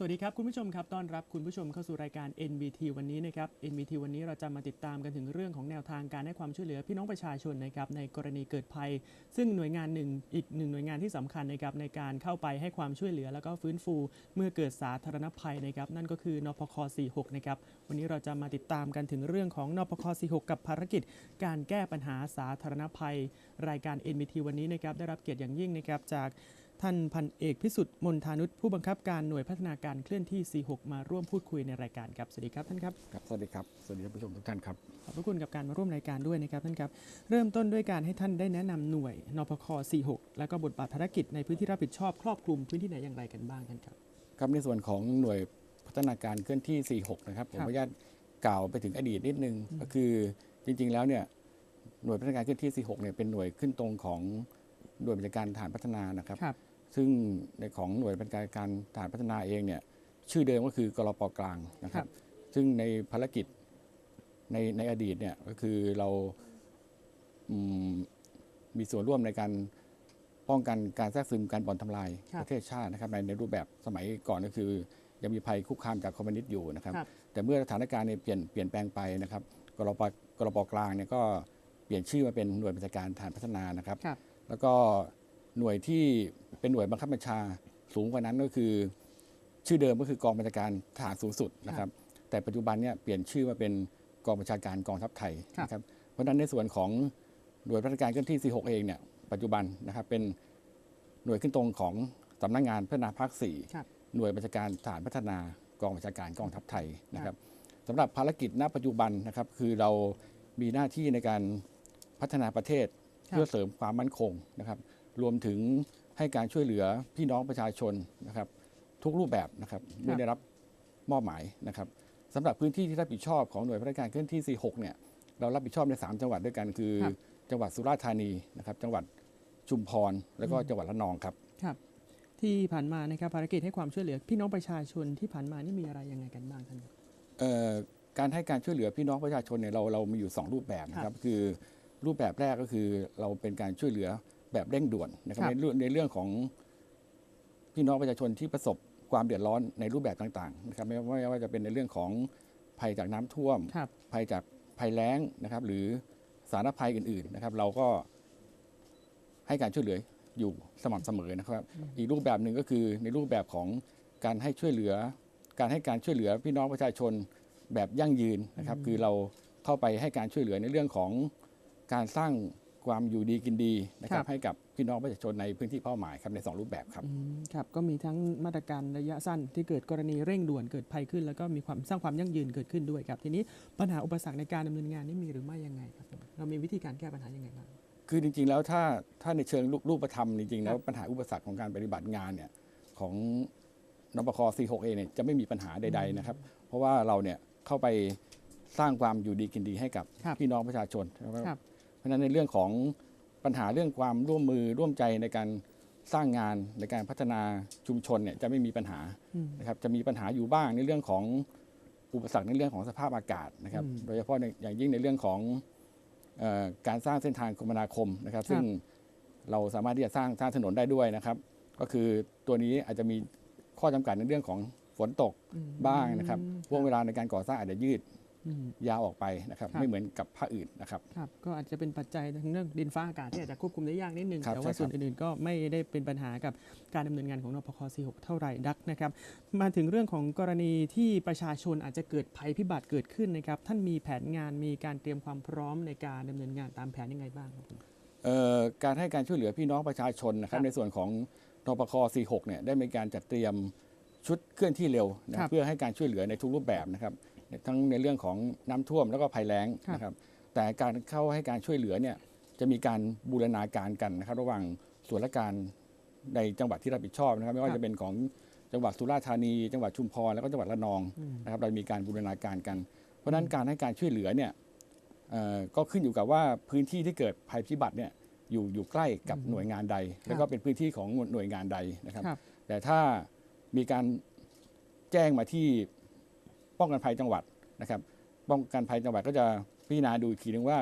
สวัสดีครับ คุณผู้ชมครับต้อนรับคุณผู้ชมเข้าสู่รายการ NBT วันนี้นะครับ NBT วันนี้เราจะมาติดตามกันถึงเรื่องของแนวทางการให้ความช่วยเหลือพี่น้องประชาชนนะครับในกรณีเกิดภัย ซึ่งหน่วยงานหนึ่งอีกหนึ่งหน่วยงานที่สำคัญนะครับในการเข้าไปให้ความช่วยเหลือ แล้วก็ฟื้นฟูเมื่อเกิดสาธารณภัยนะครับนั่นก็คือนพค 46 นะครับวันนี้เราจะมาติดตามกันถึงเรื่องของนพค 46 กับภารกิจ การแก้ปัญหาสาธารณภัย รายการ NBT วันนี้นะครับได้รับเกียรติอย่างยิ่งนะครับจาก ท่านพันเอกพิสุทธิ์มนทานุชผู้บังคับการหน่วยพัฒนาการเคลื่อนที่ 46 มาร่วมพูดคุยในรายการครับ สวัสดีครับท่านครับครับ สวัสดีครับ สวัสดีท่านผู้ชมทุกท่านครับ ขอบพระคุณกับการมาร่วมรายการด้วยนะครับท่านครับ เริ่มต้นด้วยการให้ท่านได้แนะนำหน่วยนพค 46 แล้วก็บทบาทภารกิจในพื้นที่รับผิดชอบครอบคลุมพื้นที่ไหนอย่างไรกันบ้างท่านครับ ครับในส่วนของหน่วยพัฒนาการเคลื่อนที่ 46 นะครับ ผมขออนุญาตกล่าวไปถึงอดีตนิดนึง ก็คือจริง ๆ แล้วเนี่ยหน่วยพัฒนาการเคลื่อนที่ 46 เนี่ยเป็นหน่วยขึ้นตรงของหน่วยบัญชาการฐานพัฒนานะครับครับ ซึ่งในของหน่วยบัญชาการฐานพัฒนาเองเนี่ยชื่อเดิมก็คือกรปกลางนะคครัรับบซึ่งในภารกิจในในอดีตเนี่ยก็คือเราอืมมีส่วนร่วมในการป้องกันการแทรกซึมการบ่อนทำลายครับประเทศชาตินะครับในในรูปแบบสมัยก่อนก็คือ ยังมีภัยคุกคามจากคอมมิวนิสต์อยู่นะครับครับแต่เมื่อสถานการณ์เนี่ยเปลี่ยนเปลี่ยนแปลงไปนะครับกรปกรปกลางเนี่ยก็เปลี่ยนชื่อมาเป็นหน่วยบัญชาการฐานพัฒนานะครับครับแล้วก็ หน่วยที่เป็นหน่วยบังคับบัญชาสูงกว่านั้นก็คือ ชื่อเดิมก็คือกองบัญชาการทหารสูงสุดนะครับ แต่ปัจจุบันเนี่ยเปลี่ยนชื่อมาเป็นกองบัญชาการกองทัพไทยครับนะครับเพราะฉะนั้นในส่วนของหน่วยพัฒนาการเคลื่อนที่ 46 เองเนี่ยปัจจุบันนะครับเป็นหน่วยขึ้นตรงของสำนักงานพัฒนาภาค4ครับหน่วยบัญชาการทหารพัฒนากองบัญชาการกองทัพไทยนะครับสำหรับภารกิจณปัจจุบันนะครับ คือเรามีหน้าที่ในการพัฒนาประเทศครับเพื่อเสริมความมั่นคงนะครับ รวมถึงให้การช่วยเหลือพี่น้องประชาชนนะครับทุกรูปแบบนะครับเมื่อได้รับมอบหมายนะครับสำหรับพื้นที่ที่รับผิดชอบของหน่วยพนักงานเคลื่อนที่ 46 เนี่ยเรารับผิดชอบใน 3 จังหวัดด้วยกันคือครับจังหวัดสุราษฎร์ธานีนะครับจังหวัดชุมพรแล้วก็จังหวัดระนองครับครับ ที่ผ่านมานะครับภารกิจให้ความช่วยเหลือพี่น้องประชาชนที่ผ่านมานี่มีอะไรยังไงกันบ้างท่านครับเอ่อการให้การช่วยเหลือพี่น้องประชาชนเนี่ยเราเรามีอยู่ 2 รูปแบบนะครับคือรูปแบบแรกก็คือเราเป็นการช่วยเหลือ แบบเร่งด่วนนะครับครับในเรื่องในเรื่องของพี่น้องประชาชนที่ประสบความเดือดร้อนในรูปแบบต่างๆนะครับไม่ว่าไม่ว่าจะเป็นในเรื่องของภัยจากน้ำท่วมครับภัยจากภัยแล้งนะครับ หรือสาธารณภัยอื่นๆนะครับ เราก็ให้การช่วยเหลืออยู่สม่ำเสมอนะครับ อีกรูปแบบหนึ่งก็คือในรูปแบบของการให้ช่วยเหลือ การให้การช่วยเหลือพี่น้องประชาชนแบบยั่งยืนนะครับ คือเราเข้าไปให้การช่วยเหลือในเรื่องของการสร้าง ความอยู่ดีกินดีนะคครัรับบให้กับพี่น้องประชาชนในพื้นที่เป้าหมายครับในสองรูปแบบครับอืมครับ ก็มีทั้งมาตรการระยะสั้นที่เกิดกรณีเร่งด่วนเกิดภัยขึ้น แล้วก็มีความสร้างความยั่งยืนเกิดขึ้นด้วยครับ ทีนี้ปัญหาอุปสรรคในการดำเนินงานนี่มีหรือไม่ยังไงครับผมเรามีวิธีการแก้ปัญหายังไงบ้างคือจริง ๆ แล้วถ้าถ้าในเชิงรูปรูปธรรมจริงๆแล้ควรับปัญหาอุปสรรคของการปฏิบัติงานเนี่ยของนปค46เองเนี่ยจะไม่มีปัญหาใด ๆนะครับ เพราะว่าเราเนี่ยเข้าไปสร้างความอยู่ดีกินดีให้กับครับพี่น้องประชาชนนะครับครับ เพราะฉะนั้นในเรื่องของปัญหาเรื่องความร่วมมือร่วมใจในการสร้างงานในการพัฒนาชุมชนเนี่ยจะไม่มีปัญหาอืมนะครับจะมีปัญหาอยู่บ้างในเรื่องของอุปสรรคในเรื่องของสภาพอากาศนะครับอืมโดยเฉพาะในอย่างยิ่งในเรื่องของเออการสร้างเส้นทางคมนาคมนะครับ ซึ่งเราสามารถที่จะสร้างสร้างถนนได้ด้วยนะครับ ก็คือตัวนี้อาจจะมีข้อจำกัดในเรื่องของฝนตกอืมบ้างนะครับช่วงเวลาในการก่อสร้างอาจจะยืดอืม ยาวออกไปนะครับครับไม่เหมือนกับภาคอื่นนะครับครับก็อาจจะเป็นปัจจัยทางเรื่องดินฟ้าอากาศที่อาจจะควบคุมได้ยากนิดนึงครับแต่ว่าใช่ครับส่วนอื่นๆก็ไม่ได้เป็นปัญหากับการดำเนินงานของนพค46 เท่าไหร่ดักนะครับมาถึงเรื่องของกรณีที่ประชาชนอาจจะเกิดภัยพิบัติเกิดขึ้นนะครับท่านมีแผนงานมีการเตรียมความพร้อมในการดำเนินงานตามแผนยังไงบ้างครับผมเอ่อการให้การช่วยเหลือพี่น้องประชาชนนะครัครับบในส่วนของนปค46เนี่ยได้มีการจัดเตรียมชุดเคลื่อนที่เร็วนะครับเพื่อให้การช่วยเหลือในทุกรูปแบบนะครับ ทั้งในเรื่องของน้ำท่วมแล้วก็ภัยแล้งครับนะครับ แต่การเข้าให้การช่วยเหลือเนี่ยจะมีการบูรณาการกันนะครับ ระหว่างส่วนราชการในจังหวัดที่รับผิดชอบนะครับ ไม่ว่าจะเป็นของจังหวัดสุราษฎร์ธานี จังหวัดชุมพรแล้วก็จังหวัดระนองอืมนะครับเรามีการบูรณาการกัน เพราะฉะนั้นการให้การช่วยเหลือเนี่ยเอ่อก็ขึ้นอยู่กับว่าพื้นที่ที่เกิดภัยพิบัติเนี่ยอยู่อยู่ใกล้กับหน่วยงานใด แล้วก็เป็นพื้นที่ของหน่วยงานใดนะครับครับแต่ถ้ามีการแจ้งมาที่ ป้องกันภัยจังหวัดนะครับ ป้องกันภัยจังหวัดก็จะพิจารณาดูอีกทีนึงว่า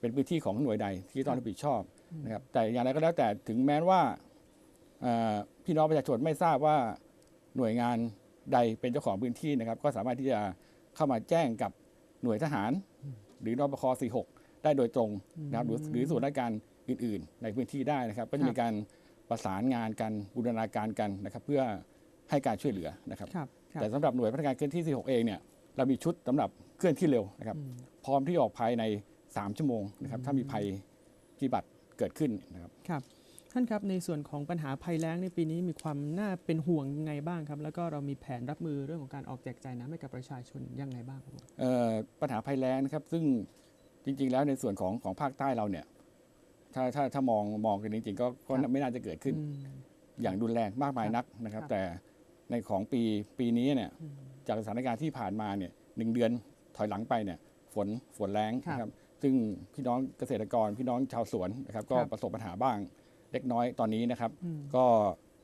เป็นพื้นที่ของหน่วยใดที่ต้องรับผิดชอบนะครับ แต่อย่างไรก็แล้วแต่ถึงแม้ว่าพี่น้องประชาชนไม่ทราบว่าหน่วยงานใดเป็นเจ้าของพื้นที่นะครับ ก็สามารถที่จะเข้ามาแจ้งกับหน่วยทหาร หรือนปค46 ได้โดยตรงนะครับหรือหรือส่วนราชการอื่น ๆ ในพื้นที่ได้นะครับ ก็จะมีการประสานงานกันบูรณาการกันนะครับ เพื่อให้การช่วยเหลือนะครับ แต่สำหรับหน่วยพัฒนาการเคลื่อนที่46เองเนี่ยเรามีชุดสำหรับเคลื่อนที่เร็วนะครับอืมพร้อมที่ออกภายใน 3 ชั่วโมงนะครับถ้ามีภัยพิบัติเกิดขึ้นนะครับครับท่านครับในส่วนของปัญหาภัยแล้งในปีนี้มีความน่าเป็นห่วงยังไงบ้างครับ แล้วก็เรามีแผนรับมือเรื่องของการออกแจกจ่ายน้ำให้กับประชาชนยังไงบ้างครับผมเอ่อปัญหาภัยแล้งนะครับ ซึ่งจริง ๆ แล้วในส่วนของของภาคใต้เราเนี่ย ถ้าถ้าถ้ามองมองกันจริง ๆ ก็ก็ไม่น่าจะเกิดขึ้นอืมอย่างรุนแรงมากมายนักนะครับครับแต่ ในของปีปีนี้เนี่ยอืมจากสถานการณ์ที่ผ่านมาเนี่ยหนึ่งเดือนถอยหลังไปเนี่ยฝนฝนแรงครับนะครับซึ่งพี่น้องเกษตรกรพี่น้องชาวสวนนะครับก็ครับประสบปัญหาบ้างเล็กน้อยตอนนี้นะครับอืมก็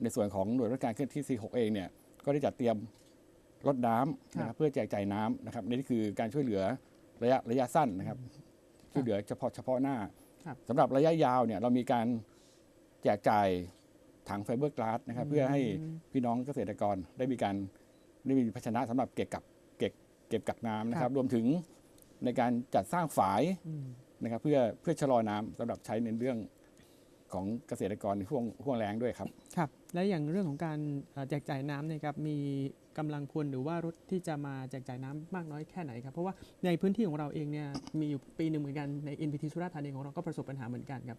ในส่วนของหน่วยราชการเคลื่อนที่ 46 เองเนี่ยก็ได้จัดเตรียมรถน้ำนะคครัรับบเพื่อแจกจ่ายน้ำนะครับนี่คือการช่วยเหลือระยะระยะสั้นนะครับช่วยเหลือเฉพาะเฉพาะหน้าครับสำหรับระยะยาวเนี่ยเรามีการแจกจ่าย ถังไฟเบอร์กลาสนะครับเพื่อให้พี่น้องเกษตรกรได้มีการได้มีภาชนะสำหรับเก็บกับเก็บเก็บกักน้ำนะคครัรับบรวมถึงในการจัดสร้างฝายอืมนะครับ เพื่อเพื่อชะลอน้ำสำหรับใช้ในเรื่องของเกษตรกรในช่วงช่วงแรงด้วยครับครับ และอย่างเรื่องของการเอ่อแจกจ่ายน้ำเนยครับมีกำลังพลหรือว่ารถที่จะมาแจกจ่ายน้ำมากน้อยแค่ไหนครับเพราะว่าในพื้นที่ของเราเองเนี่ยมีอยู่ปีหนึ่งเหมือนกันใน NPT สุราษฎร์ธานีของเราก็ประสบปัญหาเหมือนกันครับ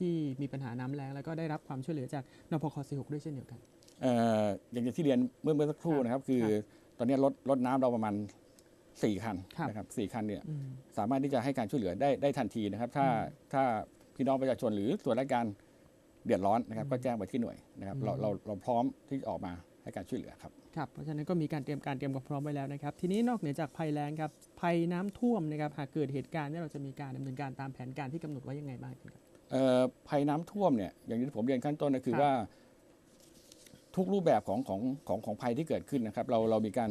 ที่มีปัญหาน้ำแรงแล้วก็ได้รับความช่วยเหลือจากนพค46ด้วยเช่นเดียวกันเอ่ออย่างที่เรียนเมื่อเมื่อสักครู่ครับนะครับ คือครับตอนนี้รถรถน้ำเราประมาณสี่คันครับนะครับสี่คันเนี่ยอืมสามารถที่จะให้การช่วยเหลือได้ได้ทันทีนะครับ ถ้าอืมถ้าพี่น้องประชาชนหรือส่วนราชการเดือดร้อนนะครับอืมก็แจ้งไปที่หน่วยนะครับอืมเราเราเราพร้อมที่จะออกมาให้การช่วยเหลือครับครับเพราะฉะนั้นก็มีการเตรียมการเตรียมความพร้อมไว้แล้วนะครับ ทีนี้นอกเหนือจากภัยแล้งครับภัยน้ำท่วมนะครับหากเกิดเหตุการณ์เนี่ยเราจะมีการดำเนินการตามแผนการที่กำหนดไว้ยังไงบ้างครับเอ่อ ภัยน้ำท่วมเนี่ยอย่างที่ผมเรียนขั้นต้นก็คือครับว่า ทุกรูปแบบของของของของภัยที่เกิดขึ้นนะครับ เราเรามีการ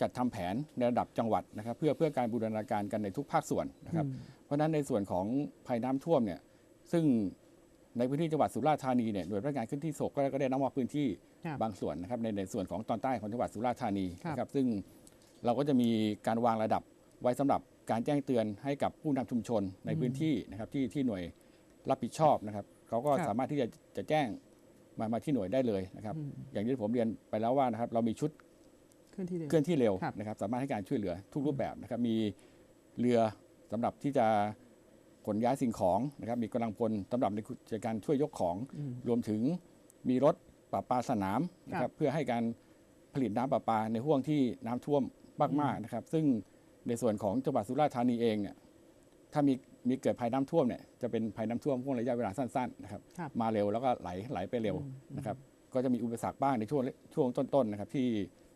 จัดทำแผนในระดับจังหวัดนะครับ เพื่อเพื่อการบูรณาการกันในทุกภาคส่วนนะครับอืมเพราะฉะนั้นในส่วนของภัยน้ำท่วมเนี่ยซึ่งในพื้นที่จังหวัดสุราษฎร์ธานีเนี่ยหน่วยราชการขึ้นที่โศกก็ก็ได้นำมอบพื้นที่ครับบางส่วนนะครับในในส่วนของตอนใต้ของจังหวัดสุราษฎร์ธานีครับนะครับซึ่งเราก็จะมีการวางระดับไว้สำหรับการแจ้งเตือนให้กับผู้นำชุมชนในพื้นที่นะครับที่ที่หน่วย รับผิดชอบนะครับเขาก็ครับสามารถที่จะจะแจ้งมามาที่หน่วยได้เลยนะครับอืมอย่างที่ผมเรียนไปแล้วว่านะครับ เรามีชุดเคลื่อนที่เร็วเคลื่อนที่เร็วครับนะครับ สามารถให้การช่วยเหลือทุกรูปแบบนะครับ มีเรือสำหรับที่จะขนย้ายสิ่งของนะครับ มีกำลังพลสำหรับในการช่วยยกของอืมรวมถึงมีรถประปาสนามนะคครัรับบเพื่อให้การผลิตน้ำประปาในห่วงที่น้ำท่วมมากๆนะครับ ซึ่งในส่วนของจังหวัดสุราษฎร์ธานีเองเนี่ยถ้ามี มีเกิดภัยน้ำท่วมเนี่ยจะเป็นภัยน้ำท่วมห่วงระยะเวลาสั้นๆนะครับครับมาเร็วแล้วก็ไหลไหลไปเร็วอืมนะครับก็จะมีอุปสรรคบ้างในช่วงช่วงต้นๆนะครับที่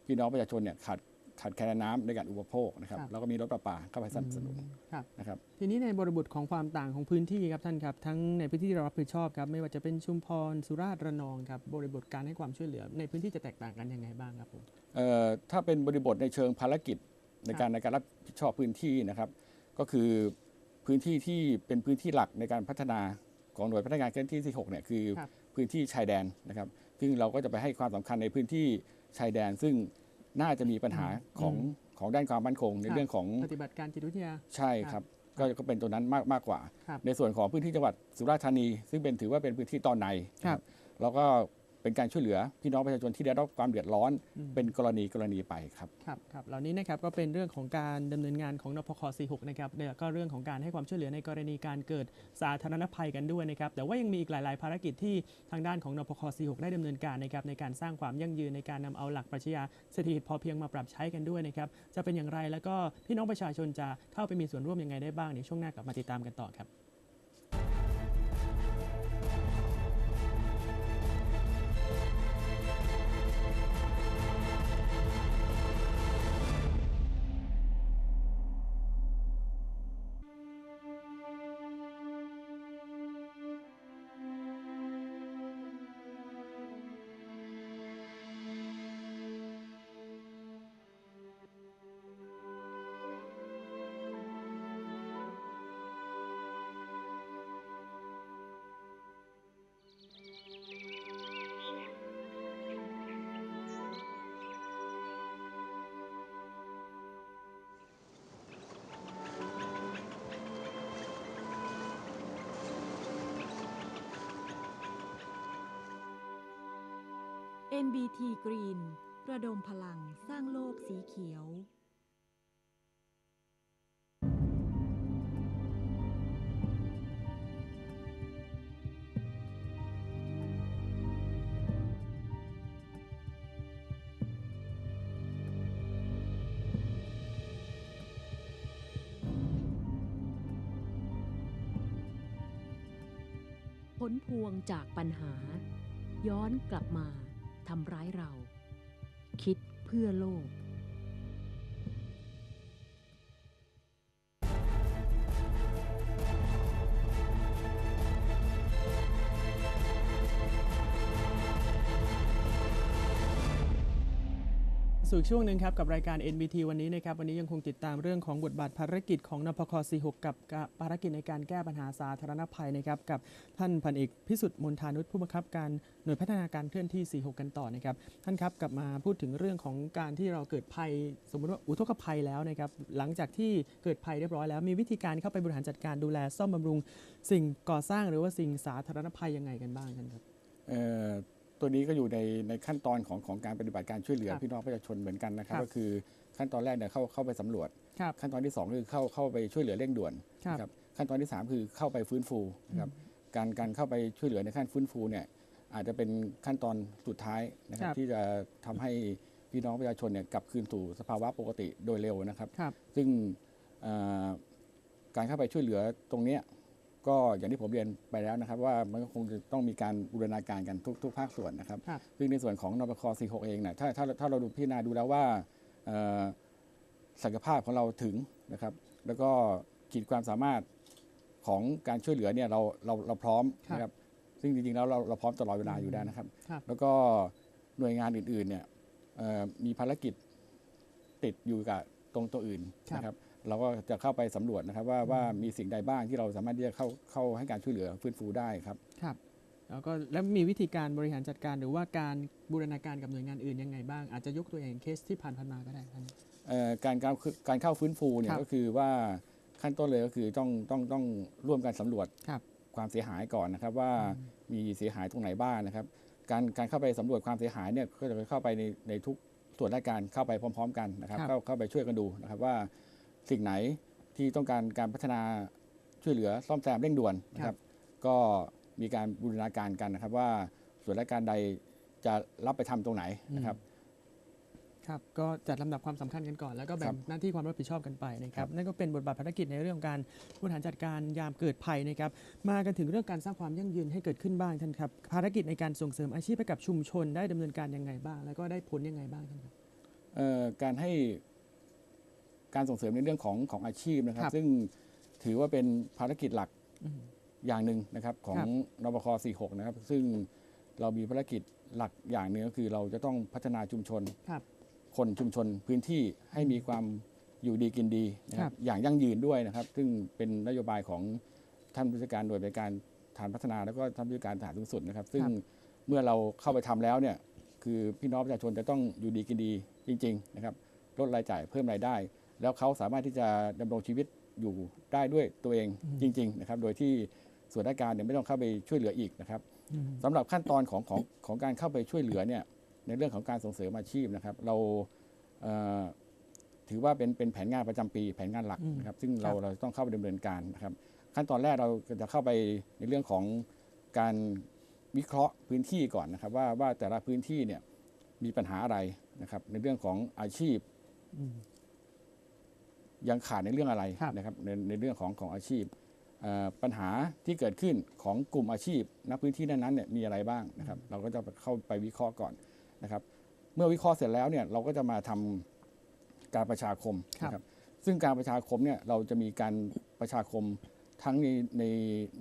พี่น้องประชาชนเนี่ยขาดขาดแคลนน้ำในการอุปโภคนะครับครับแล้วก็มีรถประปาเข้าไปสนับสนุนครับนะครับทีนี้ในบริบทของความต่างของพื้นที่ครับท่านครับทั้งในพื้นที่ที่เรารับผิดชอบครับไม่ว่าจะเป็นชุมพรสุราษฎร์ระนองครับบริบทการให้ความช่วยเหลือ ในพื้นที่จะแตกต่างกันยังไงบ้างครับผมเอ่อถ้าเป็นบริบทในเชิงภารกิจในการในการรับผิดชอบพื้นที่นะครับ ก็คือ พื้นที่ที่เป็นพื้นที่หลักในการพัฒนาของหน่วยพัฒนาการเคลื่อนที่ที่6เนี่ยคือครับ พื้นที่ชายแดนนะครับซึ่งเราก็จะไปให้ความสำคัญในพื้นที่ชายแดน ซึ่งน่าจะมีปัญหาของของด้านความมั่นคง ในครับเรื่องของปฏิบัติการจิตวิทยา ใช่ครับก็ก็เป็นตัวนั้นมากมากกว่า ครับในส่วนของพื้นที่จังหวัดสุราษฎร์ธานี ซึ่งเป็นถือว่าเป็นพื้นที่ตอนในนะครับ เราก็ เป็นการช่วยเหลือพี่น้องประชาชนที่ได้รับความเดือดร้อนอืมเป็นกรณีกรณีไปครับครับครับเหล่านี้นะครับก็เป็นเรื่องของการดำเนินงานของนพค46นะครับแล้วก็เรื่องของการให้ความช่วยเหลือในกรณีการเกิดสาธารณภัยกันด้วยนะครับแต่ว่ายังมีอีกหลาย ๆ ภารกิจที่ทางด้านของนพค46ได้ดำเนินการนะครับในการสร้างความยั่งยืนในการนำเอาหลักปรัชญาเศรษฐกิจพอเพียงมาปรับใช้กันด้วยนะครับจะเป็นอย่างไรแล้วก็พี่น้องประชาชนจะเข้าไปมีส่วนร่วมยังไงได้บ้างเดี๋ยวช่วงหน้ากลับมาติดตามกันต่อครับ NBT Green ระดมพลังสร้างโลกสีเขียว ผลพวงจากปัญหา ย้อนกลับมา ทำร้ายเรา คิดเพื่อโลก สู่ช่วงหนึ่งครับกับรายการ NBT วันนี้นะครับวันนี้ยังคงติดตามเรื่องของบทบาทภารกิจของนพค46กับภารกิจในการแก้ปัญหาสาธารณภัยนะครับกับท่านพันเอกพิสุทธิ์มนทานุชผู้บังคับการหน่วยพัฒนาการเคลื่อนที่ 46 กันต่อนะครับท่านครับกลับมาพูดถึงเรื่องของการที่เราเกิดภัย สมมติว่าอุทกภัยแล้วนะครับหลังจากที่เกิดภัยเรียบร้อยแล้ว มีวิธีการเข้าไปบริหารจัดการดูแลซ่อมบำรุง สิ่งก่อสร้างหรือว่าสิ่งสาธารณภัยยังไงกันบ้างท่านครับเอ่อ ตัวนี้ก็อยู่ในในขั้นตอนของของการปฏิบัติการช่วยเหลือครับพี่น้องประชาชนเหมือนกันนะครับครับ ก็คือขั้นตอนแรกเนี่ยเข้าเข้าไปสำรวจครับขั้นตอนที่2คือเข้าเข้าไปช่วยเหลือเร่งด่วนครับนะครับขั้นตอนที่ 3 คือเข้าไปฟื้นฟูนะครับการการเข้าไปช่วยเหลือในขั้นฟื้นฟูเนี่ยอาจจะเป็นขั้นตอนสุดท้ายนะครับครับที่จะทำให้พี่น้องประชาชนเนี่ยกลับคืนสู่สภาวะปกติโดยเร็วนะครับครับซึ่งเอ่อการเข้าไปช่วยเหลือตรงเนี้ย ก็อย่างที่ผมเรียนไปแล้วนะครับ ว่ามันก็คงจะต้องมีการบูรณาการกันทุกทุกภาคส่วนนะครับ ครับ ซึ่งในส่วนของนปค46 เองนะถ้าถ้าถ้าเราดูพิจารณาดูแล้วว่าเอ่อศักยภาพของเราถึงนะครับ แล้วก็ขีดความสามารถของการช่วยเหลือเนี่ยเราเราเราพร้อมครับนะครับ ซึ่งจริงๆแล้วเราเราพร้อมตลอดเวลาอยู่แล้วนะครับ ครับ แล้วก็หน่วยงานอื่นๆเนี่ยเอ่อมีภารกิจติดอยู่กับตรงตัวอื่นครับนะครับ เราก็จะเข้าไปสำรวจนะครับว่าว่ามีสิ่งใดบ้างที่เราสามารถที่จะเข้าเข้าให้การช่วยเหลือฟื้นฟูได้ครับครับแล้วก็แล้วมีวิธีการบริหารจัดการหรือว่าการบูรณาการกับหน่วยงานอื่นยังไงบ้าง อาจจะยกตัวอย่างเคสที่ผ่านๆมาก็ได้ท่านเอ่อการการการเข้าฟื้นฟูเนี่ครัยบก็คือว่าขั้นต้นเลยก็คือต้องต้องต้องร่วมกันสำรวจครับความเสียหายก่อนนะครับว่าอืมมีเสียหายตรงไหนบ้างนะครับ การการเข้าไปสำรวจความเสียหายเนี่ยก็จะเข้าไปในในทุกส่วนราชการเข้าไปพร้อม ๆ กันนะครับครับเข้าเข้าไปช่วยกันดูนะครับว่า สิ่งไหนที่ต้องการการพัฒนาช่วยเหลือซ่อมแซมเร่งด่วนนะครับ ก็มีการบูรณาการกันนะครับ ว่าส่วนราชการใดจะรับไปทำตรงไหนนะครับครับก็จัดลำดับความสำคัญกันก่อนแล้วก็แบ่ครังบหน้าที่ความรับผิดชอบกันไปนะคครัรับบนั่นก็เป็นบทบาทภารกิจในเรื่องของการบริหารจัดการยามเกิดภัยนะครับมากันถึงเรื่องการสร้างความยั่งยืนให้เกิดขึ้นบ้างท่านครับภารกิจในการส่งเสริมอาชีพให้กับชุมชนได้ดำเนินการยังไงบ้าง แล้วก็ได้ผลยังไงบ้างท่านครับเอ่อการให้ การส่งเสริมในเรื่องของของอาชีพนะครับ ครับ ซึ่งถือว่าเป็นภารกิจหลักอืมอย่างหนึ่งนะครับของครับนบค46 นะครับ ซึ่งเรามีภารกิจหลักอย่างหนึ่งก็คือเราจะต้องพัฒนาชุมชน ครับ คนชุมชนพื้นที่ให้มีความอยู่ดีกินดีนะคครัรับบ อย่างยั่งยืนด้วยนะครับ ซึ่งเป็นนโยบายของท่านผู้จัดการหน่วยบริการฐานพัฒนาแล้วก็ท่านผู้จัดการฐานสูงสุดนะครับ ซึ่งครับเมื่อเราเข้าไปทำแล้วเนี่ยคือพี่น้องประชาชนจะต้องอยู่ดีกินดีจริง ๆ นะครับลดรายจ่ายเพิ่มรายได้ แล้วเขาสามารถที่จะดำรงชีวิตอยู่ได้ด้วยตัวเองจริง ๆ นะครับ โดยที่ส่วนราชการเนี่ยไม่ต้องเข้าไปช่วยเหลืออีกนะครับอืมสำหรับขั้นตอนของของของการเข้าไปช่วยเหลือเนี่ยในเรื่องของการส่งเสริมอาชีพนะครับ เราเอ่อถือว่าเป็นเป็นแผนงานประจำปีแผนงานหลักอืมนะครับ ซึ่งเราครับเราต้องเข้าไปดำเนินการนะครับ ขั้นตอนแรกเราจะเข้าไปในเรื่องของการวิเคราะห์พื้นที่ก่อนนะครับ ว่าว่าแต่ละพื้นที่เนี่ยมีปัญหาอะไรนะครับ ในเรื่องของอาชีพอืม ยังขาดในเรื่องอะไรครับนะครับในในเรื่องของของอาชีพเอ่อปัญหาที่เกิดขึ้นของกลุ่มอาชีพณพื้นที่นั้นๆเนี่ยมีอะไรบ้างนะครับ เราก็จะเข้าไปวิเคราะห์ก่อนนะครับ เมื่อวิเคราะห์เสร็จแล้วเนี่ยเราก็จะมาทำการประชาคมครับนะครับ ซึ่งการประชาคมเนี่ยเราจะมีการประชาคมทั้งในใน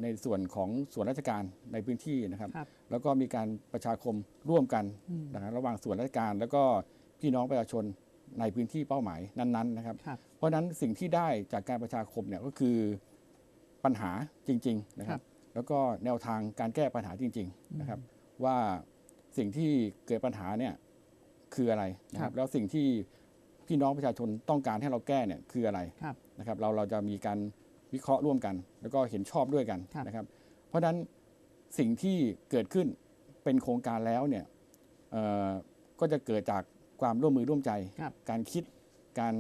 ในส่วนของส่วนราชการในพื้นที่นะครับครับแล้วก็มีการประชาคมร่วมกันอืมนะครับระหว่างส่วนราชการ แล้วก็พี่น้องประชาชน ในพื้นที่เป้าหมายนั้นๆนะครับ ครับ เพราะฉะนั้นสิ่งที่ได้จากการประชาคมเนี่ยก็คือปัญหาจริง ๆ นะคครัรับบแล้วก็แนวทางการแก้ปัญหาจริง ๆ นะครับ ว่าสิ่งที่เกิดปัญหาเนี่ยคืออะไรนะคครัรับบ แล้วสิ่งที่พี่น้องประชาชนต้องการให้เราแก้เนี่ยคืออะไร ครับ นะครับเราเราจะมีการวิเคราะห์ร่วมกัน แล้วก็เห็นชอบด้วยกันครับ นะครับ เพราะฉะนั้นสิ่งที่เกิดขึ้นเป็นโครงการแล้วเนี่ยเอ่อก็จะเกิดจาก ความร่วมมือร่วมใจ ครับ การคิดการ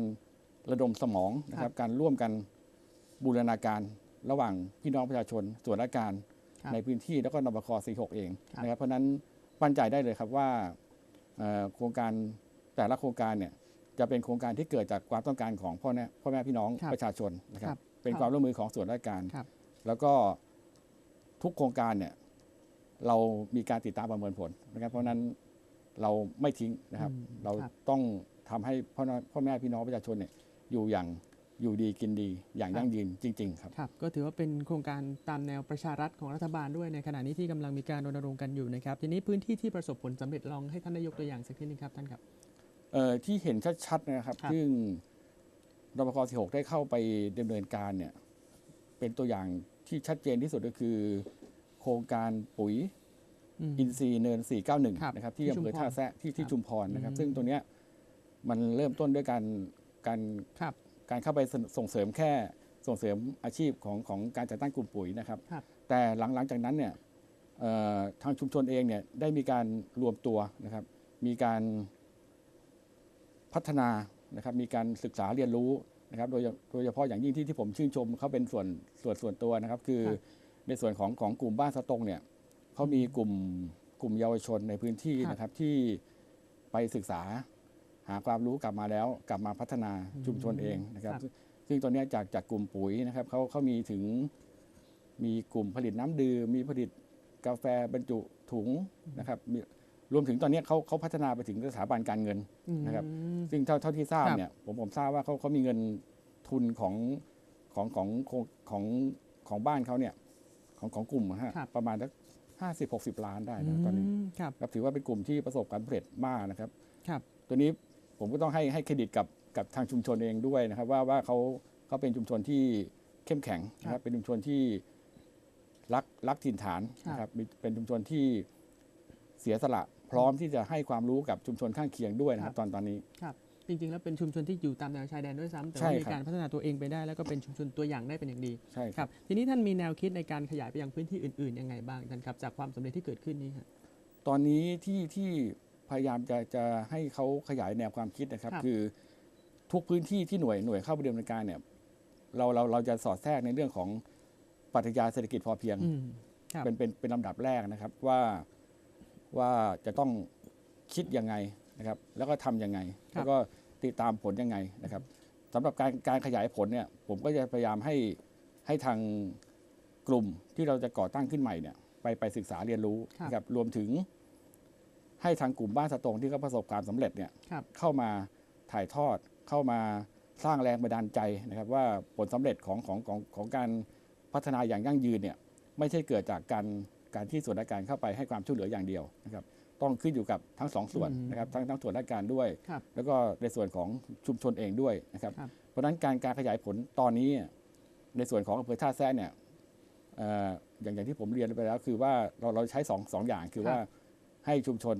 ระดมสมองนะคครัรับบการร่วมกันบูรณาการระหว่างพี่น้องประชาชน ส่วนราชการครับในพื้นที่แล้วก็นบค46 เองครับ นะครับ เพราะฉะนั้นมั่นใจได้เลยครับว่าเอ่อโครงการแต่ละโครงการเนี่ยจะเป็นโครงการที่เกิดจากความต้องการของพ่อแม่พ่อแม่พี่น้องครับประชาชนนะครัครับบ เป็นครับความร่วมมือของส่วนราชการ ครับ แล้วก็ทุกโครงการเนี่ยเรามีการติดตามประเมินผลนะครับเพราะฉะนั้น เราไม่ทิ้งนะครับอืมเราครับต้องทำให้พ่อน้อยพ่อแม่พี่น้องประชาชนเนี่ยอยู่อย่างอยู่ดีกินดีอย่างยั่งยืนจริง ๆ ครับครับ ก็ถือว่าเป็นโครงการตามแนวประชารัฐของรัฐบาลด้วยในขณะนี้ที่กำลังมีการรณรงค์กันอยู่นะครับ ทีนี้พื้นที่ที่ประสบผลสำเร็จลองให้ท่านได้ยกตัวอย่างสักนิดนึงครับท่านครับเอ่อที่เห็นชัดๆนะครับครับซึ่งรปภ46ได้เข้าไปดำเนินการเนี่ยเป็นตัวอย่างที่ชัดเจนที่สุดก็คือ โครงการปุ๋ย อืมอินทรีย์เนินครับ491 นะครับ ที่ที่อำเภอชุมพรท่าแซะที่ที่ครับชุมพรนะครับอืมซึ่งตรงเนี้ยมันเริ่มต้นด้วยการการครับการเข้าไปสส่งเสริมแค่ส่งเสริมอาชีพของของการจัดตั้งกลุ่มปุ๋ยนะครับครับแต่หลังหลังจากนั้นเนี่ยเอ่อทางชุมชนเองเนี่ยได้มีการรวมตัวนะครับ มีการพัฒนานะครับ มีการศึกษาเรียนรู้นะครับ โดยโดยเฉพาะอย่างยิ่งที่ที่ผมชื่นชมเขาเป็นส่วนส่วนส่วนตัวนะครับ คือครับในส่วนของของกลุ่มบ้านสตงเนี่ย เขามีกลุ่มกลุ่มเยาวชนในพื้นที่ครับ นะครับที่ไปศึกษาหาความรู้กลับมาแล้ว กลับมาพัฒนาชุมชนเองนะครับ ครับ ซึ่งตอนนี้ยจากจากกลุ่มปุ๋ยนะครับเขาเขามีถึงมีกลุ่มผลิตน้ำดื่มมีผลิตกาแฟบรรจุถุงนะครับมีรวมถึงตอนนี้เขาเขาพัฒนาไปถึงสถาบันการเงิน นะครับ อืม ซึ่งเท่าเท่าที่ทราบครับ เนี่ยผมผมทราบว่าเขาเขามีเงินทุนของของของของของของบ้านเขาเนี่ยของของกลุ่มอะฮะครับ ประมาณสัก ห้าสิบหกสิบล้านได้นะตอนนี้มครับครับถือว่าเป็นกลุ่มที่ประสบความสำเร็จมากนะครับครับ ตัวนี้ผมก็ต้องให้ให้เครดิตกับกับทางชุมชนเองด้วยนะครับ ว่าว่าเขาเขาเป็นชุมชนที่เข้มแข็งนะคครัรับบเป็นชุมชนที่รักรักถิ่นฐานนะครับมีเป็นชุมชนที่เสียสละพร้อมที่จะให้ความรู้กับชุมชนข้างเคียงด้วยนะครับ ตอนตอนนี้ครับ จริงๆ แล้วเป็นชุมชนที่อยู่ตามแนวชายแดนด้วยซ้ำแต่ใช่ว่ามีครับการพัฒนาตัวเองไปได้ แล้วก็เป็นชุมชนตัวอย่างได้เป็นอย่างดีใช่คครัรับบทีนี้ท่านมีแนวคิดในการขยายไปยังพื้นที่อื่นๆยังไงบ้างท่านครับจากความสำเร็จที่เกิดขึ้นนี้ครับตอนนี้ที่ที่พยายามจะจะให้เขาขยายแนวความคิดนะครับครับ คือทุกพื้นที่ที่หน่วยหน่วยเข้าไปดำเนินการเนี่ยเราเราเราจะสอดแทรกในเรื่องของปรัชญาเศรษฐกิจพอเพียงอืมครับเป็นเป็นเป็นลำดับแรกนะครับว่าว่าจะต้องคิดยังไง นะครับแล้วก็ทำยังไง แล้วก็ติดตามผลยังไงนะครับสำหรับการการขยายผลเนี่ยผมก็จะพยายามให้ให้ทางกลุ่มที่เราจะก่อตั้งขึ้นใหม่เนี่ยไปไปศึกษาเรียนรู้ครับนะครับรวมถึง ให้ทางกลุ่มบ้านสตงที่เขาประสบความสำเร็จเนี่ยครับเข้ามาถ่ายทอดเข้ามาสร้างแรงบันดาลใจนะครับ ว่าผลสำเร็จของของของของการพัฒนาอย่างยั่งยืนเนี่ยไม่ใช่เกิดจากการการที่ส่วนราชการเข้าไปให้ความช่วยเหลืออย่างเดียวนะครับ ต้องขึ้นอยู่กับทั้งสองส่วนอืมนะครับทั้งทั้งส่วนราชการด้วยครับแล้วก็ในส่วนของชุมชนเองด้วยนะครับครับ เพราะฉะนั้นการการขยายผลตอนนี้ ในส่วนของอำเภอท่าแซะเนี่ยเอ่ออย่างอย่างที่ผมเรียนไปแล้ว คือว่าเราเราใช้สองสองอย่างคือครับว่าให้ชุมชน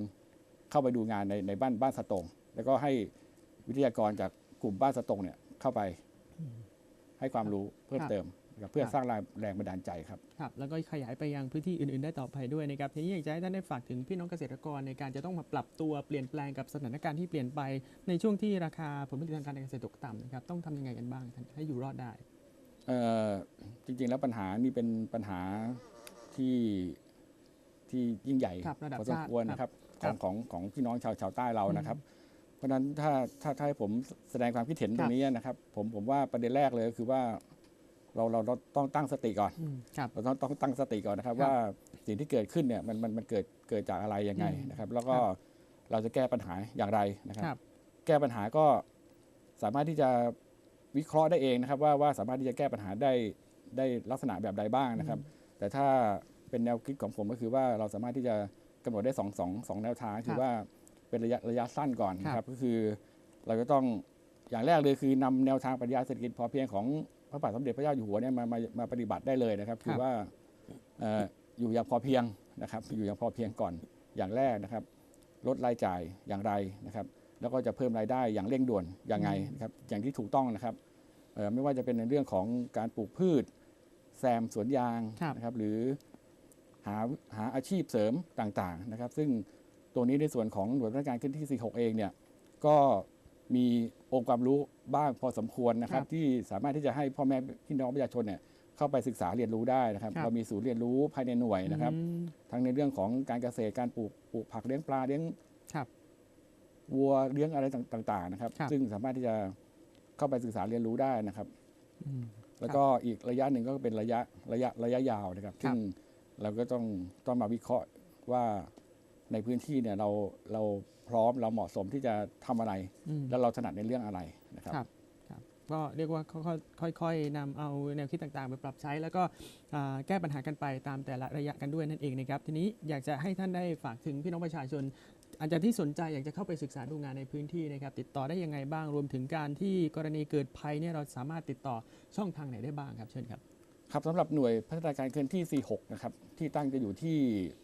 เข้าไปดูงานในในบ้านบ้านสตงแล้วก็ให้วิทยากรจากกลุ่มบ้านสตงเนี่ยเข้าไปให้ความรู้เพิ่มครับเติมนะครับ เพื่อครับสร้างแรงแรงบันดาลใจครับครับ แล้วก็ขยายไปยังพื้นที่อื่น ๆ ได้ต่อไปด้วยนะครับทีนี้อยากจะให้ท่านได้ฝากถึงพี่น้องเกษตรกรในการจะต้องมาปรับตัวเปลี่ยนแปลงกับสถานการณ์ที่เปลี่ยนไปในช่วงที่ราคาผลผลิตทางการเกษตรตกต่ำนะครับต้องทำยังไงกันบ้างท่านให้อยู่รอดได้เอ่อจริง ๆ แล้วปัญหานี่เป็นปัญหาที่ที่ยิ่งใหญ่ครับระดับพอสมชาติควรนะครับคขรัอบงของของพี่น้องชาวชาวใต้เรานะครับ เพราะฉะนั้นถ้าถ้าถ้าให้ผมแสดงความคิดเห็นคตรัรบงนี้นะครับ ผมผมว่าประเด็นแรกเลยก็คือว่า เราเราเราต้องตั้งสติก่อนอืมครับเราต้องต้องตั้งสติก่อนนะครับครับ ว่าสิ่งที่เกิดขึ้นเนี่ยมันมันมันเกิดเกิดจากอะไรยังไงอืมนะครับ แล้วก็ครับเราจะแก้ปัญหาอย่างไรนะครับครับ แก้ปัญหาก็สามารถที่จะวิเคราะห์ได้เองนะครับ ว่าว่าสามารถที่จะแก้ปัญหาได้ได้ลักษณะแบบใดบ้างนะครับ แต่ถ้าเป็นแนวคิดของผมก็คือว่าเราสามารถที่จะกำหนดได้สองสองสองแนวทางครัคืบอว่าเป็นระยะระยะสั้นก่อนนะคครัรับบก็คือเราจะต้อง อย่างแรกเลยคือนำแนวทางปรัชญาเศรษฐกิจพอเพียงของพระบาทสมเด็จพระเจ้าอยู่หัวเนี่ยมามามาปฏิบัติได้เลยนะครับ คือว่าเอ่ออยู่อย่างพอเพียงนะครับ อยู่อย่างพอเพียงก่อนอย่างแรกนะครับ ลดรายจ่ายอย่างไรนะครับ แล้วก็จะเพิ่มรายได้อย่างเร่งด่วนยังไงนะครับ อย่างที่ถูกต้องนะครับเอ่อไม่ว่าจะเป็นในเรื่องของการปลูกพืช แซมสวนยางครับนะครับ หรือหาหาอาชีพเสริมต่างๆนะครับ ซึ่งตัวนี้ในส่วนของหน่วยพนักงานขึ้นที่ 46 เองเนี่ยก็ มีองค์ความรู้บ้างพอสมควรนะครับครับ ที่สามารถที่จะให้พ่อแม่พี่น้องประชาชนเนี่ยเข้าไปศึกษาเรียนรู้ได้นะครับครับเรามีศูนย์เรียนรู้ภายในหน่วยนะครับอืมทั้งในเรื่องของการเกษตรการปลูกปลูกผักเลี้ยงปลาเลี้ยงครับวัวเลี้ยงอะไรต่างๆนะครับครับ ซึ่งสามารถที่จะเข้าไปศึกษาเรียนรู้ได้นะครับอืมแล้วก็อีกระยะหนึ่งก็เป็นระยะระยะระยะยาวนะครับครับ ซึ่งเราก็ต้องต้องมาวิเคราะห์ว่าในพื้นที่เนี่ยเราเรา พร้อมเราเหมาะสมที่จะทำอะไรอืมแล้วเราถนัดในเรื่องอะไรนะครับครับครับก็เรียกว่าค่อยๆค่อยๆนำเอาแนวคิดต่างๆ ไปปรับใช้ แล้วก็อ่าแก้ปัญหากันไปตามแต่ละระยะกันด้วยนั่นเองนะครับ ทีนี้อยากจะให้ท่านได้ฝากถึงพี่น้องประชาชนอาจจะที่สนใจอยากจะเข้าไปศึกษาดูงานในพื้นที่นะครับ ติดต่อได้ยังไงบ้างรวมถึงการที่กรณีเกิดภัยเนี่ยเราสามารถติดต่อช่องทางไหนได้บ้างครับเชิญครับ ครับสำหรับหน่วยพัฒนาการเคลื่อนที่ 46 นะครับที่ตั้งจะอยู่ที่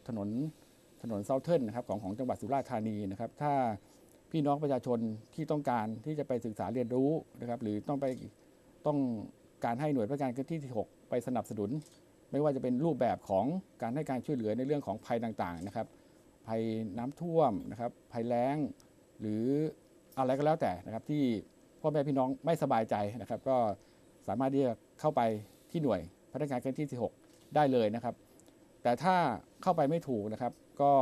ถนน ถนนเซาเทิร์นนะครับของของจังหวัดสุราษฎร์ธานีนะครับถ้าพี่น้องประชาชนที่ต้องการที่จะไปศึกษาเรียนรู้นะครับหรือต้องไปต้องการให้หน่วยพัฒนาการเคลื่ที่ 6 ไปสนับสนุน ไม่ว่าจะเป็นรูปแบบของการให้การช่วยเหลือในเรื่องของภัยต่างๆนะครับ ภัยน้ำท่วมนะครับภัยแล้ง หรืออะไรก็แล้วแต่นะครับที่พ่อแม่พี่น้องไม่สบายใจนะครับ ก็สามารถที่จะเข้าไปที่หน่วยพนักงานเคลื่อนที่16ได้เลยนะครับ แต่ถ้าเข้าไปไม่ถูกนะครับ ก็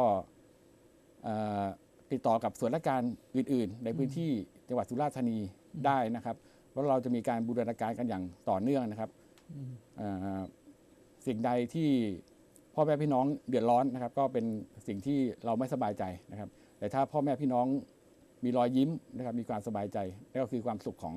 เอ่อติดต่อกับส่วนราชการอื่น ๆ ในพื้นที่จังหวัดสุราษฎร์ธานีได้นะครับเพราะเราจะมีการบูรณาการกันอย่างต่อเนื่องนะครับอืมเอ่อสิ่งใดที่พ่อแม่พี่น้องเดือดร้อนนะครับ ก็เป็นสิ่งที่เราไม่สบายใจนะครับ แต่ถ้าพ่อแม่พี่น้องมีรอยยิ้มนะครับ มีความสบายใจนั่นก็คือความสุขของ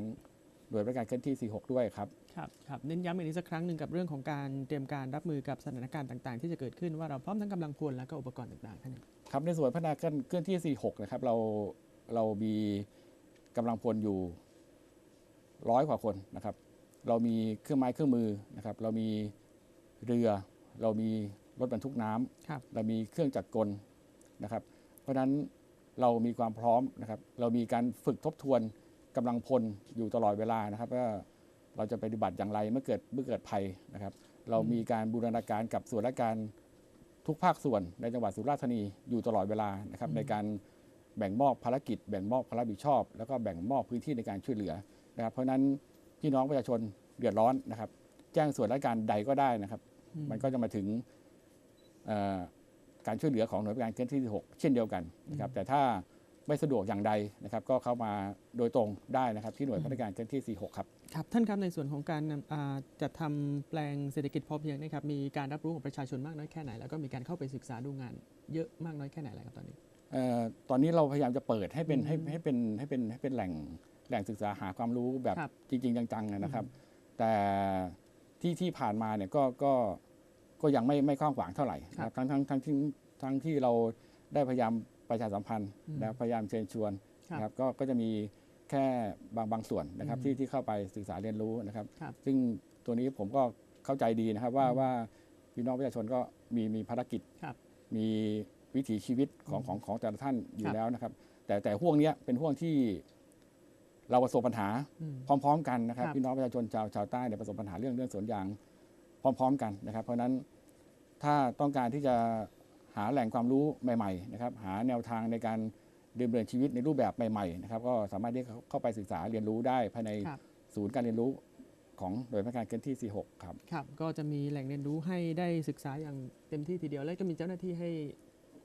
หน่วยบริการเคลื่อนที่ 46 ด้วยครับ ครับครับเน้นย้ำอีกนิดสักครั้งหนึ่งกับเรื่องของการเตรียมการรับมือกับสถานการณ์ต่าง ๆ ที่จะเกิดขึ้นว่าเราพร้อมทั้งกำลังพลและก็อุปกรณ์ต่างๆท่านครับในส่วนพัฒนาการเคลื่อนที่ 46 นะครับ เราเรามีกำลังพลอยู่ร้อยกว่าคนนะครับ เรามีเครื่องไม้เครื่องมือนะครับ เรามีเรือ เรามีรถบรรทุกน้ำครับเรามีเครื่องจักรกลนะครับ เพราะฉะนั้นเรามีความพร้อมนะครับ เรามีการฝึกทบทวนกำลังพลอยู่ตลอดเวลานะครับว่า เราจะปฏิบัติอย่างไรเมื่อเกิดเมื่อเกิดภัยนะครับ เรามีการบูรณาการกับส่วนราชการทุกภาคส่วนในจังหวัดสุราษฎร์ธานีอยู่ตลอดเวลานะครับในการแบ่งมอบภารกิจ แบ่งมอบภารรับผิดชอบ แล้วก็แบ่งมอบพื้นที่ในการช่วยเหลือนะครับเพราะฉะนั้นพี่น้องประชาชนเดือดร้อนนะครับ แจ้งส่วนราชการใดก็ได้นะครับอืมมันก็จะมาถึงเอ่อการช่วยเหลือของหน่วยบริการเคลื่อนที่16เช่นเดียวกันนะครับแต่ถ้า ไม่สะดวกอย่างใดนะครับก็เข้ามาโดยตรงได้นะครับที่หน่วยบริการเคลื่อนที่ 46 ครับ ครับ ท่านครับในส่วนของการนำอ่าจัดทำแปลงเศรษฐกิจพอเพียงนะครับมีการรับรู้ของประชาชนมากน้อยแค่ไหน แล้วก็มีการเข้าไปศึกษาดูงานเยอะมากน้อยแค่ไหนแล้วครับตอนนี้เอ่อตอนนี้เราพยายามจะเปิดให้เป็นอืมให้ให้เป็นให้เป็นให้เป็นแหล่งแหล่งศึกษาหาความรู้แบบครับจริง ๆ จังๆนะครับ แต่ที่ที่ผ่านมาเนี่ยก็ก็ก็ยังไม่ไม่กว้างขวางเท่าไหร่นะคครัรับบทั้งทั้งทั้งที่ทั้งที่เราได้พยายาม ประชาสัมพันธ์อืมและพยายามเชิญชวนครับนะครับก็ก็จะมีแค่บางบางส่วนนะครับอืมที่ที่เข้าไปศึกษาเรียนรู้นะครับครับ ซึ่งตัวนี้ผมก็เข้าใจดีนะครับว่าอืมว่าพี่น้องประชาชนก็มีมีภารกิจครับมีวิถีชีวิตของอืมของของแต่ละท่านอคยู่รับแล้วนะครับ แต่แต่ห่วงเนี้ยเป็นห่วงที่เราประสบปัญหาอืมพร้อม ๆ กันนะครับครับ พี่น้องประชาชนชาวชาวใต้เนี่ยประสบปัญหาเรื่องเรื่องสวนยางพร้อม ๆ กันนะครับ เพราะฉะนั้นถ้าต้องการที่จะ หาแหล่งความรู้ใหม่ๆนะครับหาแนวทางในการดำเนินชีวิตในรูปแบบใหม่ๆนะครับก็สามารถที่จะเข้าไปศึกษาเรียนรู้ได้ภายในครับศูนย์การเรียนรู้ของหน่วยพนักงานเคลื่อนที่ 46 ครับ ครับ ก็จะมีแหล่งเรียนรู้ให้ได้ศึกษาอย่างเต็มที่ทีเดียวแล้วก็มีเจ้าหน้าที่ให้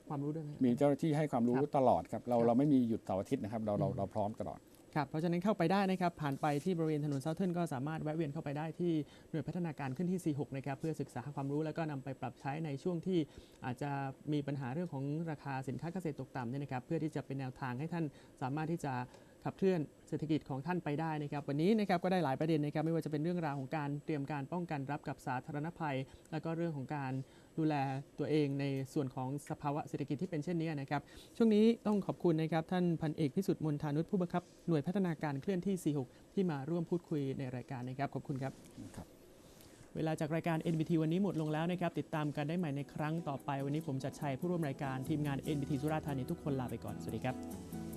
ความรู้ด้วยไหมมีเจ้าหน้าที่ให้ความรู้ครับตลอดครับ เราครับเราไม่มีหยุดเสาร์อาทิตย์นะครับ เราเราอืมเราพร้อมตลอด ครับเพราะฉะนั้นเข้าไปได้นะครับ ผ่านไปที่บริเวณถนนเซาเทิร์นก็สามารถแวะเวียนเข้าไปได้ที่หน่วยพัฒนาการขึ้นที่ 46 นะครับ เพื่อศึกษาความรู้แล้วก็นำไปปรับใช้ในช่วงที่อาจจะมีปัญหาเรื่องของราคาสินค้าเกษตรตกต่ำเนี่ยนะครับ เพื่อที่จะเป็นแนวทางให้ท่านสามารถที่จะ ขับเคลื่อนเศรษฐกิจของท่านไปได้นะครับ วันนี้นะครับก็ได้หลายประเด็นนะครับไม่ว่าจะเป็นเรื่องราวของการเตรียมการป้องกันรับกับสาธารณภัย แล้วก็เรื่องของการดูแลตัวเองในส่วนของสภาวะเศรษฐกิจที่เป็นเช่นนี้นะครับ ช่วงนี้ต้องขอบคุณนะครับท่านพันเอกพิสุทธิ์มนทานุชผู้บังคับหน่วยพัฒนาการเคลื่อนที่ 46 ที่มาร่วมพูดคุยในรายการนะครับขอบคุณครับครับเวลาจากรายการ NBT วันนี้หมดลงแล้วนะครับ ติดตามกันได้ใหม่ในครั้งต่อไป วันนี้ผมจัดชัยผู้ร่วมรายการทีมงาน NBT สุราษฎร์ธานีทุกคนลาไปก่อน สวัสดีครับ